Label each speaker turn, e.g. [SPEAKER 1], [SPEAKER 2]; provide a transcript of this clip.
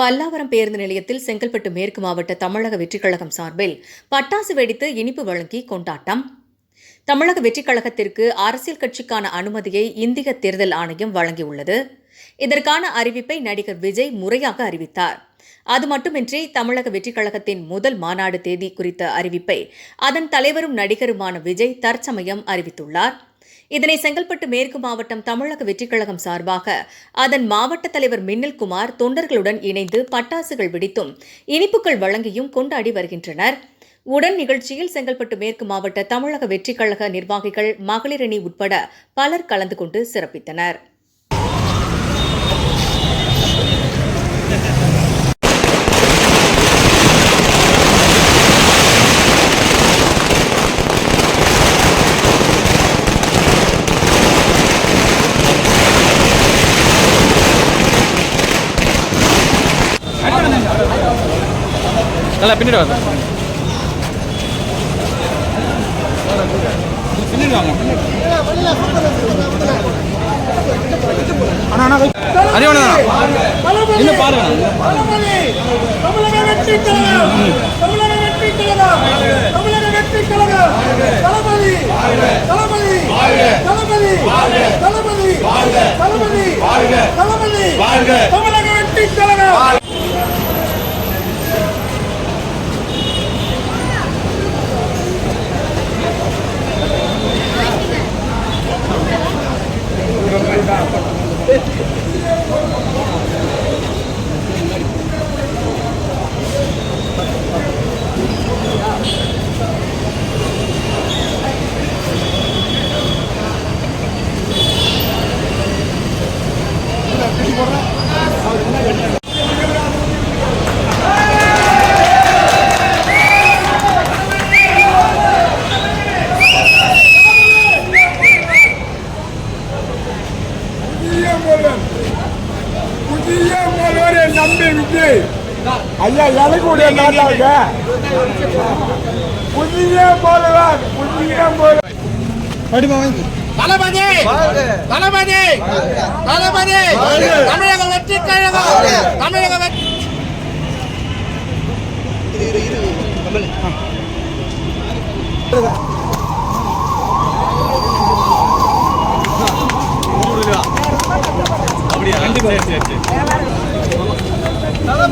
[SPEAKER 1] பல்லாவரம் பேருந்து நிலையத்தில் செங்கல்பட்டு மேற்கு மாவட்ட தமிழக வெற்றிக்கழகம் சார்பில் பட்டாசு வெடித்து இனிப்பு வழங்கி கொண்டாட்டம். தமிழக வெற்றிக்கழகத்திற்கு அரசியல் கட்சிக்கான அனுமதியை இந்திய தேர்தல் ஆணையம் வழங்கியுள்ளது. இதற்கான அறிவிப்பை நடிகர் விஜய் முறையாக அறிவித்தார். அது மட்டுமின்றி தமிழக வெற்றிக்கழகத்தின் முதல் மாநாடு தேதி குறித்த அறிவிப்பை அதன் தலைவரும் நடிகருமான விஜய் தற்சமயம் அறிவித்துள்ளார். இதனை செங்கல்பட்டு மேற்கு மாவட்டம் தமிழக வெற்றிக் கழகம் சார்பாக அதன் மாவட்ட தலைவர் மின்னல்குமார் தொண்டர்களுடன் இணைந்து பட்டாசுகள் வெடித்தும் இனிப்புகள் வழங்கியும் கொண்டாடி வருகின்றனர். உடன் நிகழ்ச்சியில் செங்கல்பட்டு மேற்கு மாவட்ட தமிழக வெற்றிக் கழக நிர்வாகிகள் மகளிரணி உட்பட பலர் கலந்து கொண்டு சிறப்பித்தனர்.
[SPEAKER 2] நல்லா பின்னாடி வாங்க பின்னாடி வாங்க அதே ஒன்று இன்னும் பாருங்க
[SPEAKER 3] தளபதி தமிழக வெற்றி கழகம் தமிழக வெற்றி கழகம் தமிழக வெற்றி கழகம் தளபதி தளபதி தளபதி தளபதி தளபதி தளபதி தமிழக வெற்றி கழகம் புதிய முதல்வர் புதிய முதல்வரை நம்பி விஜய் ஐயா எனக்குடைய நாட்டாங்க புதிய முதல்வர் புதிய முதல்வர்
[SPEAKER 4] தளபதி தளபதி தளபதி தமிழக வெற்றி கழகம் தமிழக வெற்றி
[SPEAKER 2] அப்படியா சரி சரி
[SPEAKER 4] দাদা